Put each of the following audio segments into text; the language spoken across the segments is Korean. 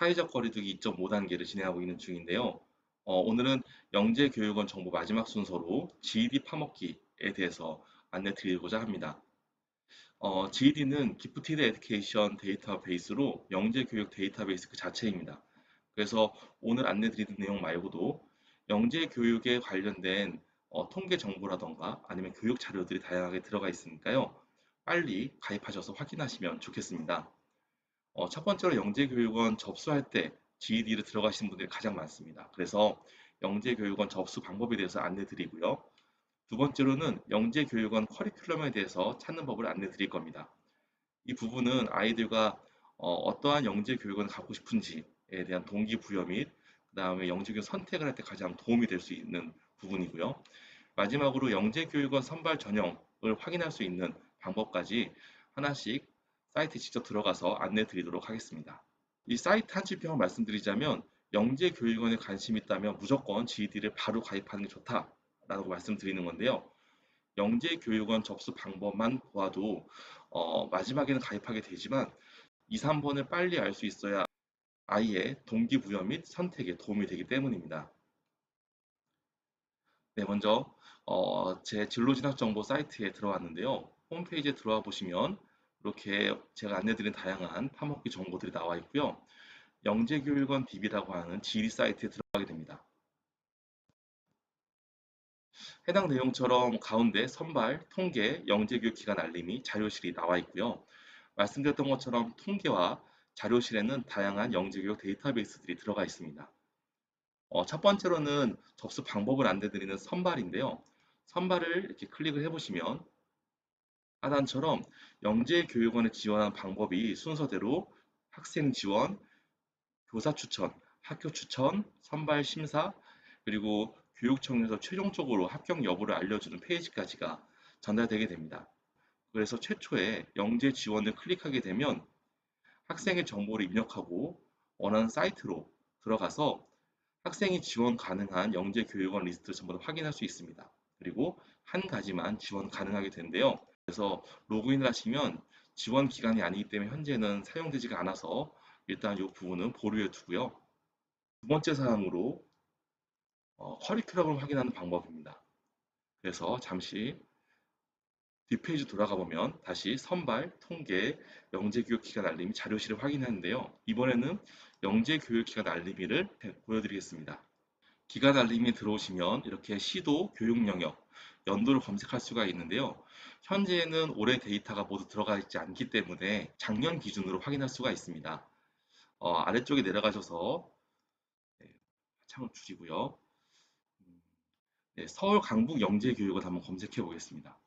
사회적 거리두기 2.5단계를 진행하고 있는 중인데요. 어, 오늘은 영재교육원 정보 마지막 순서로 GED 파먹기에 대해서 안내 드리고자 합니다. 어, GED는 Gifted Education 데이터베이스로 영재교육 데이터베이스 그 자체입니다. 그래서 오늘 안내 드리는 내용 말고도 영재교육에 관련된 어, 통계 정보라던가 아니면 교육 자료들이 다양하게 들어가 있으니까요. 빨리 가입하셔서 확인하시면 좋겠습니다. 어, 첫 번째로 영재교육원 접수할 때 GED를 들어가신 분들이 가장 많습니다. 그래서 영재교육원 접수 방법에 대해서 안내 드리고요. 두 번째로는 영재교육원 커리큘럼에 대해서 찾는 법을 안내 드릴 겁니다. 이 부분은 아이들과 어, 떠한 영재교육원을 가고 싶은지에 대한 동기부여 및 그 다음에 영재교육 선택을 할 때 가장 도움이 될 수 있는 부분이고요. 마지막으로 영재교육원 선발 전형을 확인할 수 있는 방법까지 하나씩 사이트에 직접 들어가서 안내 드리도록 하겠습니다. 이 사이트 한줄평을 말씀드리자면 영재 교육원에 관심 있다면 무조건 GED를 바로 가입하는 게 좋다라고 말씀드리는 건데요. 영재 교육원 접수 방법만 보아도 어, 마지막에는 가입하게 되지만 2, 3번을 빨리 알 수 있어야 아이의 동기부여 및 선택에 도움이 되기 때문입니다. 네, 먼저 어, 제 진로 진학 정보 사이트에 들어왔는데요. 홈페이지에 들어와 보시면 이렇게 제가 안내드린 다양한 파먹기 정보들이 나와 있고요. 영재교육원 DB라고 하는 지리 사이트에 들어가게 됩니다. 해당 내용처럼 가운데 선발, 통계, 영재교육 기간 알림이 자료실이 나와 있고요. 말씀드렸던 것처럼 통계와 자료실에는 다양한 영재교육 데이터베이스들이 들어가 있습니다. 어, 첫 번째로는 접수 방법을 안내드리는 선발인데요. 선발을 이렇게 클릭을 해보시면 하단처럼 영재 교육원에 지원한 방법이 순서대로 학생 지원, 교사 추천, 학교 추천, 선발 심사, 그리고 교육청에서 최종적으로 합격 여부를 알려주는 페이지까지가 전달되게 됩니다. 그래서 최초에 영재 지원을 클릭하게 되면 학생의 정보를 입력하고 원하는 사이트로 들어가서 학생이 지원 가능한 영재 교육원 리스트를 전부 다 확인할 수 있습니다. 그리고 한 가지만 지원 가능하게 된대요. 그래서 로그인을 하시면 지원 기간이 아니기 때문에 현재는 사용되지가 않아서 일단 이 부분은 보류해 두고요. 두 번째 사항으로 어, 커리큘럼을 확인하는 방법입니다. 그래서 잠시 뒷페이지 돌아가 보면 다시 선발, 통계, 영재교육 기간 알림이 자료실을 확인하는데요. 이번에는 영재교육 기간 알림이를 보여드리겠습니다. 기간 알림이 들어오시면 이렇게 시도, 교육 영역, 연도를 검색할 수가 있는데요. 현재는 올해 데이터가 모두 들어가 있지 않기 때문에 작년 기준으로 확인할 수가 있습니다. 어, 아래쪽에 내려가셔서 네, 창을 줄이고요. 음, 네, 서울 강북 영재교육을 한번 검색해 보겠습니다.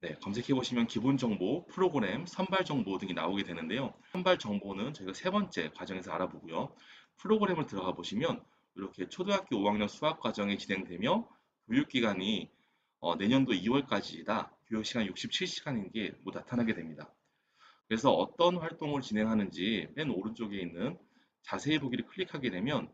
네, 검색해 보시면 기본 정보, 프로그램, 선발 정보 등이 나오게 되는데요. 선발 정보는 저희가 세 번째 과정에서 알아보고요. 프로그램을 들어가 보시면 이렇게 초등학교 5학년 수학 과정이 진행되며 교육기간이 어, 내년도 2월까지다 교육시간 67시간인 게 뭐 나타나게 됩니다. 그래서 어떤 활동을 진행하는지 맨 오른쪽에 있는 자세히 보기를 클릭하게 되면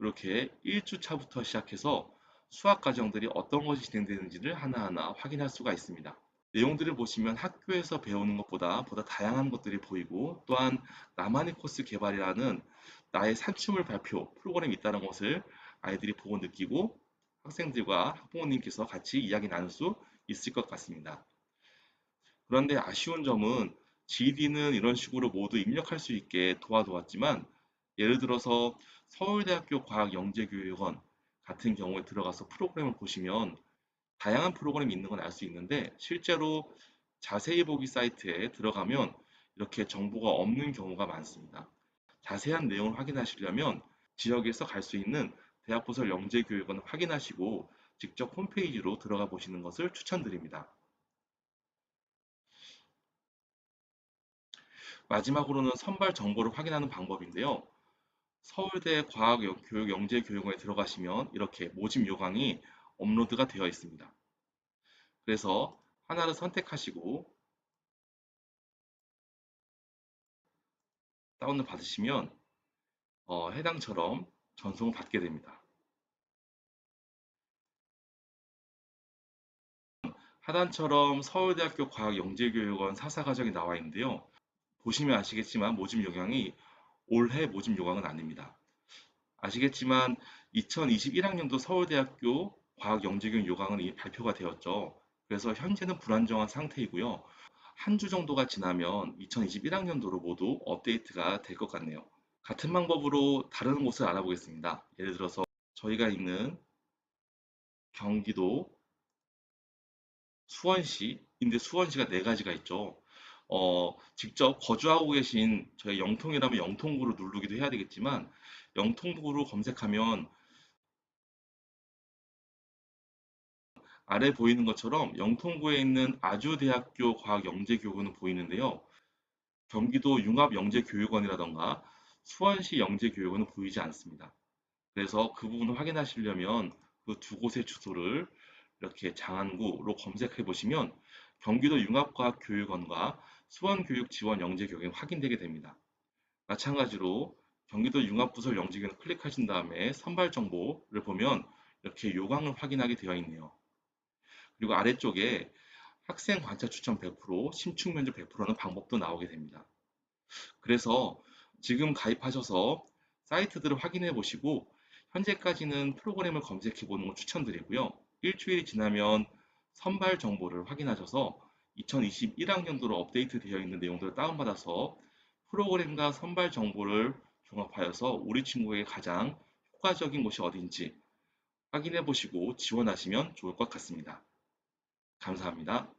이렇게 1주차부터 시작해서 수학 과정들이 어떤 것이 진행되는지를 하나하나 확인할 수가 있습니다. 내용들을 보시면 학교에서 배우는 것보다 보다 다양한 것들이 보이고 또한 나만의 코스 개발이라는 나의 산춤을 발표 프로그램이 있다는 것을 아이들이 보고 느끼고 학생들과 학부모님께서 같이 이야기 나눌 수 있을 것 같습니다. 그런데 아쉬운 점은 GED는 이런 식으로 모두 입력할 수 있게 도와도왔지만 예를 들어서 서울대학교 과학영재교육원 같은 경우에 들어가서 프로그램을 보시면 다양한 프로그램이 있는 건 알 수 있는데 실제로 자세히 보기 사이트에 들어가면 이렇게 정보가 없는 경우가 많습니다. 자세한 내용을 확인하시려면 지역에서 갈 수 있는 대학 부설 영재 교육원을 확인하시고 직접 홈페이지로 들어가 보시는 것을 추천드립니다. 마지막으로는 선발 정보를 확인하는 방법인데요. 서울대 과학교육 영재교육원에 들어가시면 이렇게 모집 요강이 업로드가 되어 있습니다. 그래서 하나를 선택하시고 다운을 받으시면 어, 해당처럼 전송을 받게 됩니다. 하단처럼 서울대학교 과학영재교육원 사사과정이 나와 있는데요. 보시면 아시겠지만 모집 요강이 올해 모집 요강은 아닙니다. 아시겠지만 2021학년도 서울대학교 과학영재교육 요강은 이미 발표가 되었죠. 그래서 현재는 불안정한 상태이고요. 한 주 정도가 지나면 2021학년도로 모두 업데이트가 될 것 같네요. 같은 방법으로 다른 곳을 알아보겠습니다. 예를 들어서 저희가 있는 경기도 수원시인데 수원시가 네 가지가 있죠. 어, 직접 거주하고 계신 저희 영통이라면 영통구를 누르기도 해야 되겠지만 영통구로 검색하면 아래 보이는 것처럼 영통구에 있는 아주대학교 과학영재교육원은 보이는데요. 경기도 융합영재교육원이라던가 수원시 영재교육원은 보이지 않습니다. 그래서 그 부분을 확인하시려면 그 두 곳의 주소를 이렇게 장안구로 검색해 보시면 경기도 융합과학 교육원과 수원교육지원 영재교육이 확인되게 됩니다. 마찬가지로 경기도 융합부설 영재교육을 클릭하신 다음에 선발 정보를 보면 이렇게 요강을 확인하게 되어 있네요. 그리고 아래쪽에 학생 관찰 추천 100%, 심층 면접 100%는 방법도 나오게 됩니다. 그래서 지금 가입하셔서 사이트들을 확인해 보시고 현재까지는 프로그램을 검색해 보는 걸 추천드리고요. 일주일이 지나면 선발 정보를 확인하셔서 2021학년도로 업데이트 되어 있는 내용들을 다운받아서 프로그램과 선발 정보를 종합하여서 우리 친구에게 가장 효과적인 곳이 어딘지 확인해 보시고 지원하시면 좋을 것 같습니다. 감사합니다.